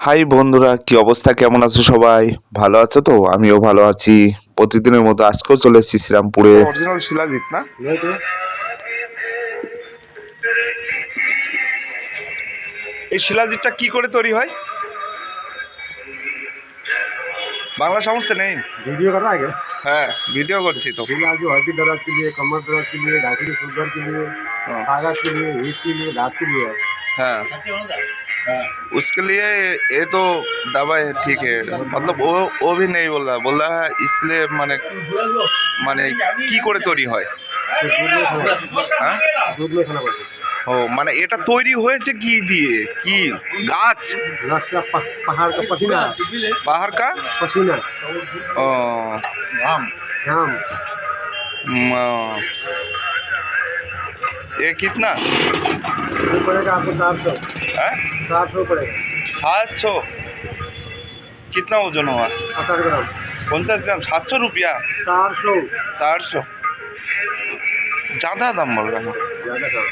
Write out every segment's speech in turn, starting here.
High বন্ধুরা কি অবস্থা কেমন আছো সবাই ভালো আছো তো আমিও ভালো আছি প্রতিদিনের মতো আজকেও চলে এসেছি শ্রীরামপুরে অরিজিনাল শিলাজিৎ না नहीं तो এই শিলাজিৎটা কি করে তৈরি হয় বাংলা সমস্ত নেই वीडियो कर रहा है क्या হ্যাঁ ভিডিও করছি তো फिलहाल जो हड्डी दर्द के लिए कमर दर्द के लिए डायबिटीज शुगर के लिए हाँ। ताकत के लिए हीट के लिए दांत के लिए है हाँ उसके लिए ये तो दवा है ठीक है मतलब वो वो भी नहीं बोल रहा बोल रहा है इसके लिए माने মানে কি করে তৈরি হয় तो दूध में खाना হ্যাঁ दूध में खाना पड़ता है ও মানে এটা তৈরি হয়েছে কি দিয়ে কি গাছ नशा प- पहाड़ का पसीना পাহাড় কা पसीना ও घाम घाम म, ये कितना वो पड़ेगा आपको सात सौ है सात सौ पड़ेगा सात सौ कितना वजन हुआ पचास ग्राम पचास ग्राम सात सौ रुपया चार सौ चार सौ ज़्यादा दाम बोल रहा है ज़्यादा कम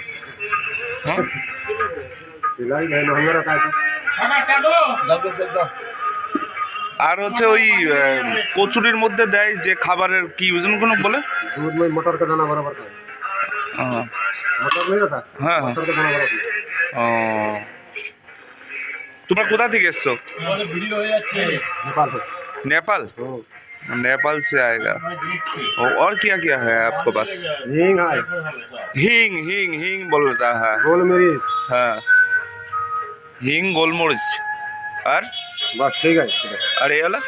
हाँ? सिलाई है महंगा रहता है আর হচ্ছে ওই আহ, কচুরির মধ্যে দেয় যে খাবারের কি ওজন কোনো বলে दूध में मटर का दाना बराबर था আহ, मटर नहीं रहता हाँ, हाँ। मटर का दाना बराबर ও তোমরা কোথা থেকে এসছো नेपाल से नेपाल हो नेपाल से आएगा ओ, और क्या क्या है आपके पास हींग है हिंग हिंग हिंग बोल रहा है गोल मिर्च हाँ हिंग गोलमरिच और बस ठीक है ठीक है अरे ये वाला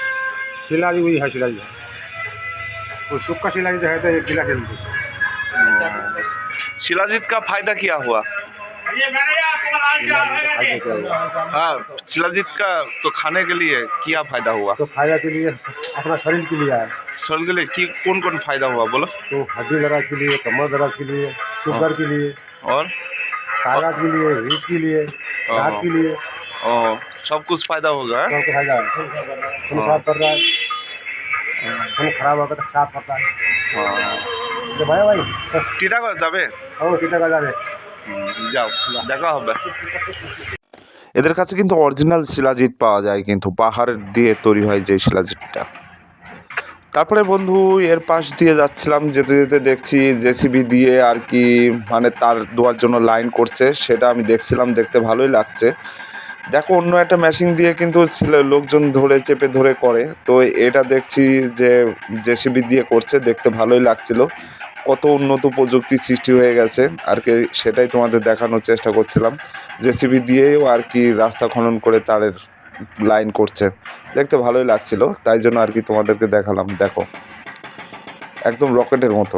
सिलाई हुई है सिलाई है तो सुक्का सिलाई जो है तो एक किला के नीचे शिलाजीत का फायदा क्या हुआ हाँ शिलाजीत का तो खाने के लिए क्या फायदा हुआ तो फायदा के लिए अपना शरीर के लिए है शरीर के लिए की कौन कौन फायदा हुआ बोलो तो हड्डी दराज के लिए कमर दराज के लिए शुगर के लिए और ताकत के लिए हीट के लिए दांत के लिए ओ, सब कुछ फायदा होगा हाँ? सबको फायदा है खून साफ कर रहा है खून खराब होगा तो साफ करता है हाँ। तो भाई भाई টিটাগড় যাবে ও টিটা का जाने যাও, দেখা হবে। এদের কাছে কিন্তু অরিজিনাল শিলাজিৎ পাওয়া যায়, কিন্তু পাহাড় দিয়ে তৈরি হয় যে শিলাজিৎটা। তারপরে বন্ধু, এর পাশ দিয়ে যাচ্ছিলাম, যেতে যেতে দেখছি জেসিবি দিয়ে আর কি মানে তার দেওয়ার জন্য লাইন করছে, সেটা আমি দেখছিলাম, দেখতে ভালোই লাগছে। দেখো, অন্য একটা মেশিন দিয়ে কিন্তু লোকজন ধরে, চেপে ধরে করে। তো এটা দেখছি যে জেসিবি দিয়ে করছে, দেখতে ভালোই লাগছিল। কত উন্নত প্রযুক্তি সৃষ্টি হয়ে গেছে, আর কি সেটাই তোমাদের দেখানোর চেষ্টা করছিলাম। জেসিবি দিয়েও আর কি রাস্তা খনন করে তারের লাইন করছে। দেখতে ভালোই লাগছিল, তাই জন্য আর কি তোমাদেরকে দেখালাম, দেখো। একদম রকেটের মতো।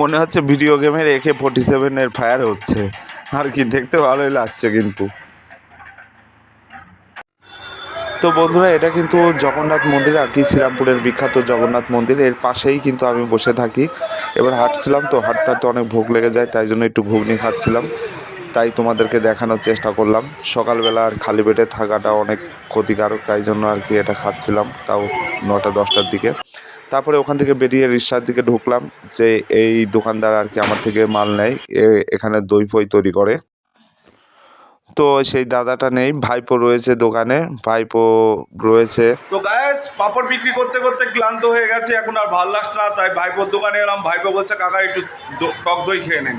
মনে হচ্ছে ভিডিও গেমের একে ফোর্টি সেভেনের ফায়ার হচ্ছে। আর কি, দেখতে ভালোই লাগছে কিন্তু। তো বন্ধুরা, এটা কিন্তু জগন্নাথ মন্দির, আর কি শ্রীরামপুরের বিখ্যাত জগন্নাথ মন্দির। এর পাশেই কিন্তু আমি বসে থাকি। এবার হাঁটছিলাম তো, হাঁটতে হাঁটতে অনেক ভোগ লেগে যায়, তাই জন্য একটু ঘুগনি খাচ্ছিলাম। তাই তোমাদেরকে দেখানোর চেষ্টা করলাম। সকালবেলা আর খালি পেটে থাকাটা অনেক ক্ষতিকারক, তাই জন্য আর কি এটা খাচ্ছিলাম, তাও নটা দশটার দিকে। তারপরে ওখান থেকে বেরিয়ে রিক্সার দিকে ঢুকলাম যে এই দোকানদার আর কি আমার থেকে মাল নেয়। এখানে দই ফই তৈরি করে। তো সেই দাদাটা নেই, ভাইপো রয়েছে দোকানে, ভাইপো রয়েছে। তো গ্যাস পাপড় বিক্রি করতে করতে ক্লান্ত হয়ে গেছে, এখন আর ভালো লাগছে না, তাই ভাইপোর দোকানে এলাম, ভাইপো বলছে, কাকা, একটু টক দই খেয়ে নিন।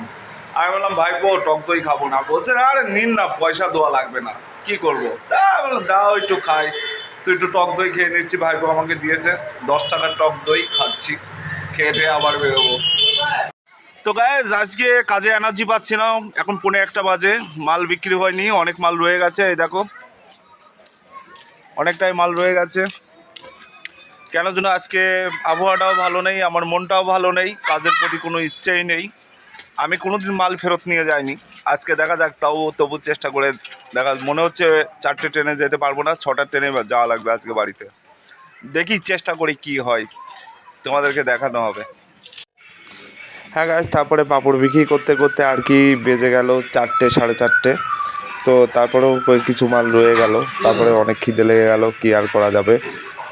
আমি বললাম, ভাইপো, টক দই খাব না। বলছে, আরে নিন না, পয়সা দেওয়া লাগবে না, কি করব? তা বললাম, দাও, একটু খাই। তো একটু টক দই খেয়ে নিচ্ছি। ভাইপো আমাকে দিয়েছে। দশ টাকার টক দই খাচ্ছি। খেয়ে আবার বেরোবো। তো গ্যাস আজকে কাজে এনার্জি পাচ্ছি না এখন পৌনে একটা বাজে। মাল বিক্রি হয়নি। অনেক মাল রয়ে গেছে। এই দেখো। অনেকটাই মাল রয়ে গেছে। কেন যেন আজকে আবহাওয়াটাও ভালো নেই, আমার মনটাও ভালো নেই, কাজের প্রতি কোনো ইচ্ছেই নেই। আমি কোনোদিন মাল ফেরত নিয়ে যাইনি। আজকে দেখা যাক, তাও তবু চেষ্টা করে দেখা মনে হচ্ছে চারটে ট্রেনে যেতে পারব না, ছটা ট্রেনে যাওয়া লাগবে আজকে বাড়িতে। দেখি চেষ্টা করি কি হয়, তোমাদেরকে দেখানো হবে। হ্যাঁ গাছ তারপরে পাপড় বিক্রি করতে করতে আর কি বেজে গেল চারটে, সাড়ে চারটে। তো তারপরেও কিছু মাল রয়ে গেল। তারপরে অনেক খিদে লেগে গেল, কি আর করা যাবে।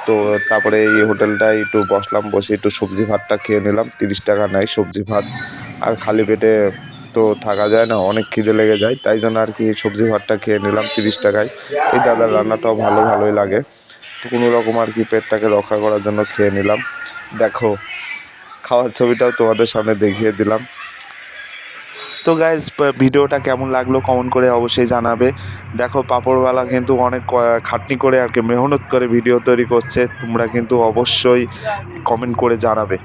তো তারপরে এই হোটেলটায় একটু বসলাম, বসে একটু সবজি ভাতটা খেয়ে নিলাম। তিরিশ টাকা নেয় সবজি ভাত। আর খালি পেটে তো থাকা যায় না, অনেক খিদে লেগে যায়। তাই জন্য আর কি সবজি ভাতটা খেয়ে নিলাম তিরিশ টাকায়। এই দাদার রান্নাটাও ভালো, ভালোই লাগে। তো কোনো রকম আর কি পেটটাকে রক্ষা করার জন্য খেয়ে নিলাম। দেখো, খাওয়ার ছবিটাও তোমাদের সামনে দেখিয়ে দিলাম। তো গাইজ ভিডিওটা কেমন লাগল কমেন্ট করে অবশ্যই জানাবে। দেখো, পাঁপড়ওয়ালা কিন্তু অনেক খাটনি করে আর কি মেহনত করে ভিডিও তৈরি করছে। তোমরা কিন্তু অবশ্যই কমেন্ট করে জানাবে।